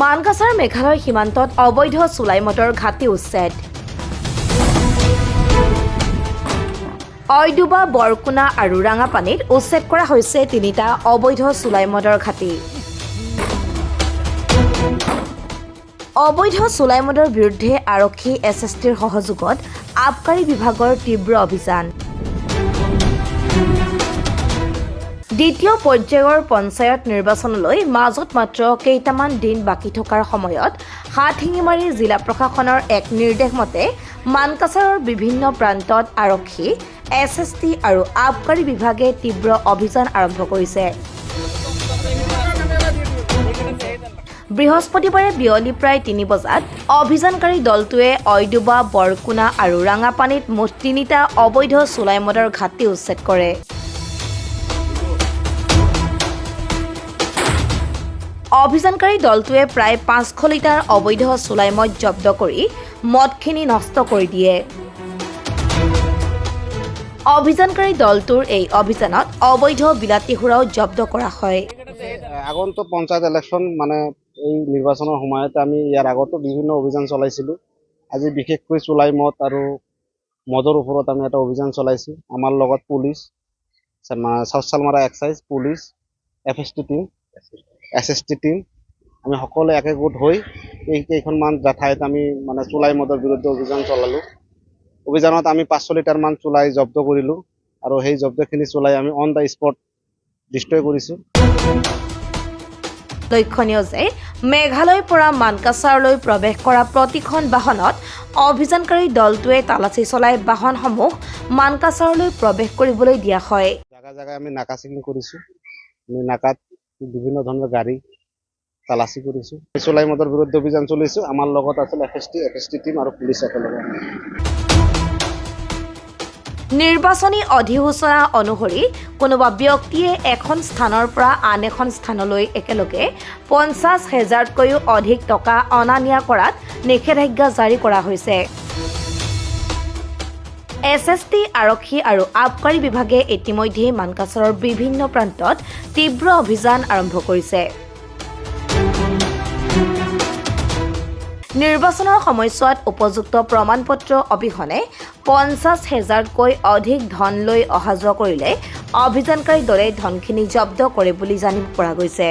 মানকাছাৰ মেঘালয় সীমান্তত অবৈধ চোলাই মদৰ ঘাটি উচ্ছেদ। অইডুবা বৰকুনা আৰু ৰাঙাপানীত উচ্ছেদ কৰা হৈছে তিনিটা অবৈধ চোলাই মদৰ ঘাটি। অবৈধ চোলাই মদৰ বিৰুদ্ধে আৰক্ষী এছ এছ টিৰ সহযোগত আবকাৰী বিভাগৰ তীব্ৰ অভিযান। দ্বিতীয় পৰ্যায়ৰ পঞ্চায়ত নিৰ্বাচনলৈ মাজত মাত্ৰ কেইটামান দিন বাকী থকাৰ সময়ত হাতশিঙিমাৰী জিলা প্ৰশাসনৰ এক নিৰ্দেশ মতে মানকাছাৰৰ বিভিন্ন প্ৰান্তত আৰক্ষী এছ এছ টি আৰু আবকাৰী বিভাগে তীব্ৰ অভিযান আৰম্ভ কৰিছে। বৃহস্পতিবাৰে বিয়লি প্ৰায় তিনি বজাত অভিযানকাৰী দলটোৱে অইডুবা বৰকুনা আৰু ৰাঙাপানীত মুঠ তিনিটা অবৈধ চোলাই মদৰ ঘাটি উচ্ছেদ কৰে। অভিযানকাৰী দলটোৱে প্ৰায় পাঁচশো লিটাৰ অবৈধ চোলাই মদ জব্দ কৰি মদখিনি নষ্ট কৰি দিয়ে। অভিযানকাৰী দলটোৰ এই অভিযানত অবৈধ বিলাতী সুৰাও জব্দ কৰা হয়। আগন্তুক পঞ্চায়ত ইলেকশ্যন মানে এই নিৰ্বাচনৰ সময়তে আমি ইয়াৰ আগতো বিভিন্ন অভিযান চলাইছিলোঁ। আজি বিশেষকৈ চোলাই মদ আৰু মদৰ ওপৰত আমি এটা অভিযান চলাইছোঁ। আমাৰ লগত police south excise, police F S T team S S T team আমি সকলোৱে একগোট হৈ এই কেইখনমান ঠাইত আমি মানে চোলাই মদৰ বিৰুদ্ধে অভিযান চলালোঁ। অভিযানত আমি পাঁচশো লিটাৰমান চোলাই জব্দ কৰিলোঁ আৰু সেই জব্দখিনি চোলাই আমি অন দ্য স্পট ডিষ্ট্ৰয় কৰিছোঁ। লক্ষণীয় যে মেঘালয়ৰ পৰা মানকাছাৰলৈ প্ৰৱেশ কৰা প্ৰতিখন বাহনত অভিযানকাৰী দলটোৱে তালাচী চলাই বাহনসমূহ মানকাছাৰলৈ প্ৰৱেশ কৰিবলৈ দিয়া হয়। জাগা জাগাই আমি নাকা চেকিং কৰিছোঁ। আমি নাকাত বিভিন্ন ধৰণৰ গাড়ী তালাচী কৰিছোঁ। চোলাই মদৰ বিৰুদ্ধে অভিযান চলিছোঁ। আমাৰ লগত আছিল F S T F S T team আৰু পুলিচ একেলগে নিৰ্বাচনী অধিসূচনা অনুসৰি কোনোবা ব্যক্তিয়ে এখন স্থানৰ পৰা আন এখন স্থানলৈ একেলগে পঞ্চাছ হেজাৰতকৈও অধিক টকা অনা নিয়া কৰাত নিষেধাজ্ঞা জাৰি কৰা হৈছে। এছ এছ টি আৰক্ষী আৰু আবকাৰী বিভাগে ইতিমধ্যে মানকাছাৰৰ বিভিন্ন প্ৰান্তত তীব্ৰ অভিযান আৰম্ভ কৰিছে। নিৰ্বাচনৰ সময়ছোৱাত উপযুক্ত প্ৰমাণ পত্ৰ অবিহনে পঞ্চাছ হেজাৰতকৈ অধিক ধন লৈ অহা যোৱা কৰিলে অভিযানকাৰী দলে ধনখিনি জব্দ কৰে বুলি জানিব পৰা গৈছে।